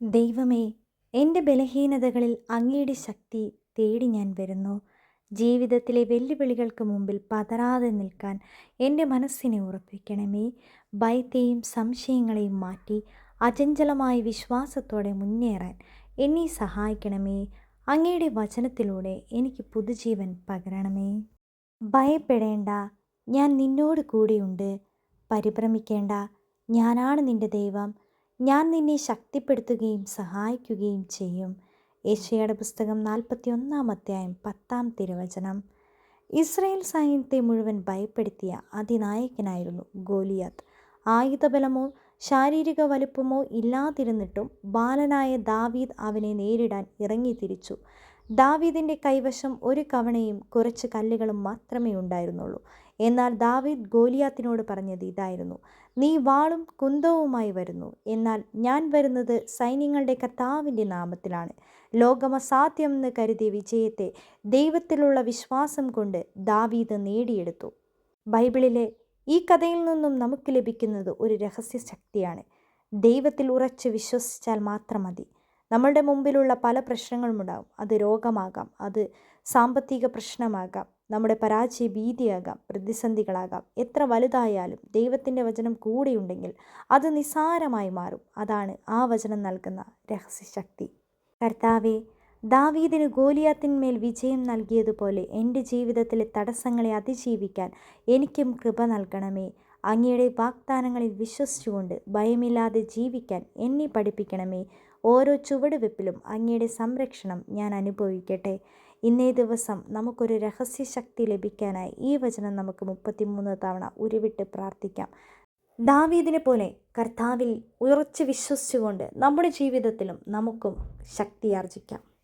ദൈവമേ എന്റെ ബലഹീനതകളിൽ അങ്ങയുടെ ശക്തി തേടി ഞാൻ വരുന്നു. ജീവിതത്തിലെ വെല്ലുവിളികൾക്ക് മുമ്പിൽ പതറാതെ നിൽക്കാൻ എന്റെ മനസ്സിനെ ഉറപ്പിക്കണമേ. ഭയത്തെയും സംശയങ്ങളെയും മാറ്റി അചഞ്ചലമായ വിശ്വാസത്തോടെ മുന്നേറാൻ എന്നെ സഹായിക്കണമേ. അങ്ങയുടെ വചനത്തിലൂടെ എനിക്ക് പുതുജീവൻ പകരണമേ. ഭയപ്പെടേണ്ട ഞാൻ നിന്നോട് കൂടെയുണ്ട്. പരിഭ്രമിക്കേണ്ട ഞാനാണ് നിന്റെ ദൈവം. ഞാൻ നിന്നെ ശക്തിപ്പെടുത്തുകയും സഹായിക്കുകയും ചെയ്യും. ഏഷ്യയുടെ പുസ്തകം നാൽപ്പത്തി ഒന്നാം അധ്യായം പത്താം തിരുവചനം. ഇസ്രയേൽ സൈന്യത്തെ മുഴുവൻ ഭയപ്പെടുത്തിയ അതിനായകനായിരുന്നു ഗോലിയാത്ത്. ആയുധബലമോ ശാരീരിക വലുപ്പമോ ഇല്ലാതിരുന്നിട്ടും ബാലനായ ദാവീദ് അവനെ നേരിടാൻ ഇറങ്ങിത്തിരിച്ചു. ദാവീദിന്റെ കൈവശം ഒരു കവണയും കുറച്ച് കല്ലുകളും മാത്രമേ ഉണ്ടായിരുന്നുള്ളൂ. എന്നാൽ ദാവീദ് ഗോലിയാത്തിനോട് പറഞ്ഞത് ഇതായിരുന്നു നീ വാളും കുന്തവുമായി വരുന്നു. എന്നാൽ ഞാൻ വരുന്നത് സൈന്യങ്ങളുടെ കർത്താവിന്റെ നാമത്തിലാണ്. ലോകമസാധ്യമെന്ന് കരുതിയ വിജയത്തെ ദൈവത്തിലുള്ള വിശ്വാസം കൊണ്ട് ദാവീദ് നേടിയെടുത്തു. ബൈബിളിലെ ഈ കഥയിൽ നിന്നും നമുക്ക് ലഭിക്കുന്നത് ഒരു രഹസ്യ ശക്തിയാണ് ദൈവത്തിൽ ഉറച്ച് വിശ്വസിച്ചാൽ മാത്രം മതി. നമ്മളുടെ മുമ്പിലുള്ള പല പ്രശ്നങ്ങളും പ്രശ്നങ്ങളുമുണ്ടാകും അത് രോഗമാകാം. അത് സാമ്പത്തിക പ്രശ്നമാകാം. നമ്മുടെ പരാജയ ഭീതിയാകാം. പ്രതിസന്ധികളാകാം. എത്ര വലുതായാലും ദൈവത്തിന്റെ വചനം കൂടെയുണ്ടെങ്കിൽ അത് നിസാരമായി മാറും. അതാണ് ആ വചനം നൽകുന്ന രഹസ്യശക്തി. കർത്താവെ ദാവീദിന് ഗോലിയാത്തിന്മേൽ വിജയം നൽകിയതുപോലെ എന്റെ ജീവിതത്തിലെ തടസ്സങ്ങളെ അതിജീവിക്കാൻ എനിക്കും കൃപ നൽകണമേ. അങ്ങയുടെ വാഗ്ദാനങ്ങളിൽ വിശ്വസിച്ചുകൊണ്ട് ഭയമില്ലാതെ ജീവിക്കാൻ എന്നെ പഠിപ്പിക്കണമേ. ഓരോ ചുവടുവെപ്പിലും അങ്ങയുടെ സംരക്ഷണം ഞാൻ അനുഭവിക്കട്ടെ. ഇന്നേ ദിവസം നമുക്കൊരു രഹസ്യശക്തി ലഭിക്കാനായി ഈ വചനം നമുക്ക് മുപ്പത്തിമൂന്ന് തവണ ഉരുവിട്ട് പ്രാർത്ഥിക്കാം. ദാവീദിനെ പോലെ കർത്താവിൽ ഉറച്ചു വിശ്വസിച്ചുകൊണ്ട് നമ്മുടെ ജീവിതത്തിലും നമുക്കും ശക്തി ആർജിക്കാം.